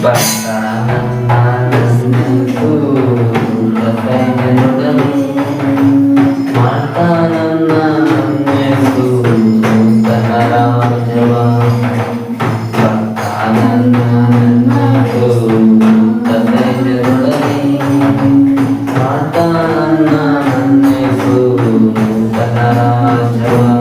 pasangan manasku kepengenudan mata nanamnya ku tanarawat jawa pasangan manasku kepengenudan mata nanamnya ku tanarawat jawa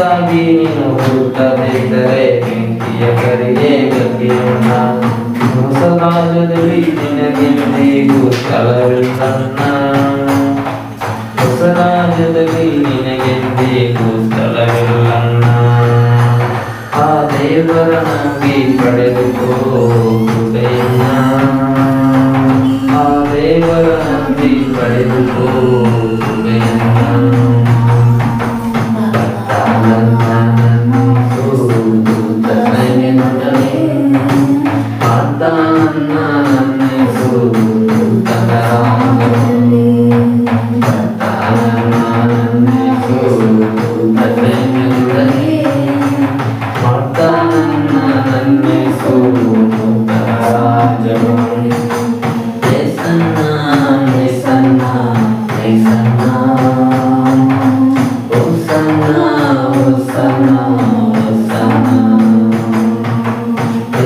ಹೊಸದಾಗಿ ನೀನು ಹುಟ್ಟದಿದ್ದರೆ ಹೆಂಡತಿಯ ಕೆರೆಯೇ ಗತಿಯನ್ನ ಹೊಸರಾಜದಲ್ಲಿ ನಿನಗೆಂದಿಗೂ ಸ್ಥಳವಿಲ್ಲನ್ನ ಹೊಸ ರಾಜ್ಯದಲ್ಲಿ ನಿನಗೆಂದಿಗೂ ಸ್ಥಳವಿಲ್ಲನ್ನ ಆ ದೇವರ ನಂಬಿ ಪಡೆದುಕೋ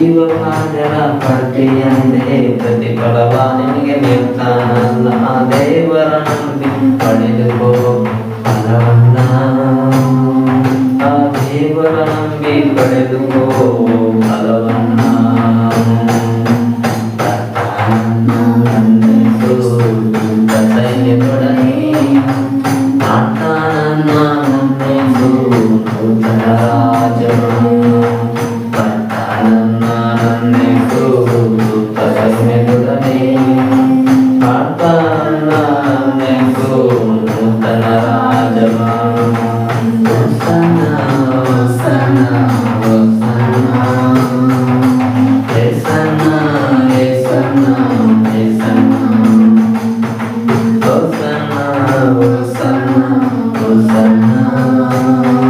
ಪ್ರಧಾನದೂತ ಒಂದಿಗೆ ಇಳಿದು ಬರ್ತಾನ ಜೀವಬಾಧ್ಯರ ಪಟ್ಟಿಯಂತೆ ಪ್ರತಿಫಲವ ನೀಡ್ತಾನು ಜೀವಬಾಧ್ಯರ ಪಟ್ಟಿಯಂತೆ ಪ್ರತಿಫಲವ ನಿನಗೆ ನೀಡ್ತಾನಲ್ಲ ಆ ದೇವರ ನಂಬಿ ಪಡೆದುಕೋ Hosanna. Hosanna, Hosanna, Hosanna. Hosanna,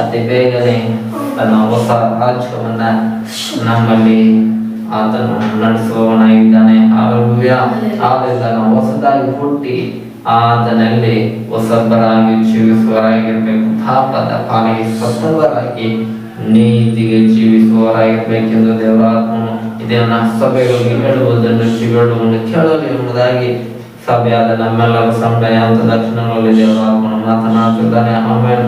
ಅತಿ ಬೇಗನೆ ತನ್ನ ಹೊಸ ರಾಜ್ಯವನ್ನ ನಮ್ಮಲ್ಲಿ ಆತನು ನಡೆಸುವವನಾಗಿದ್ದಾನೆ ಆರೋಗ್ಯ ಆದ್ರಿಂದ ನಾವು ಹೊಸದಾಗಿ ಹುಟ್ಟಿ ಆತನಲ್ಲಿ ಹೊಸಬರಾಗಿ ಜೀವಿಸುವವರಾಗಿರ್ಬೇಕು. ಪಾಪದ ಪಾಲಿಗೆ ಸತ್ತವರಾಗಿ ನೀತಿಗೆ ಜೀವಿಸುವವರಾಗಿರ್ಬೇಕೆಂದು ದೇವರಾತ್ಮನು ಇದನ್ನ ಸಭೆಗಳಿಗೆ ಹೇಳುವುದನ್ನು ಕಿವಿಡುವನ್ನು ಕೇಳಲು ಎಂಬುದಾಗಿ ಸಭೆಯಾದ ನಮ್ಮೆಲ್ಲರ ಸಂಭ್ರಯ ಅಂತ ದಕ್ಷಿಣಗಳಲ್ಲಿ ದೇವರಾತ್ಮನು ಮಾತನಾಡುತ್ತಿದ್ದಾನೆ. ಆಮೇಲೆ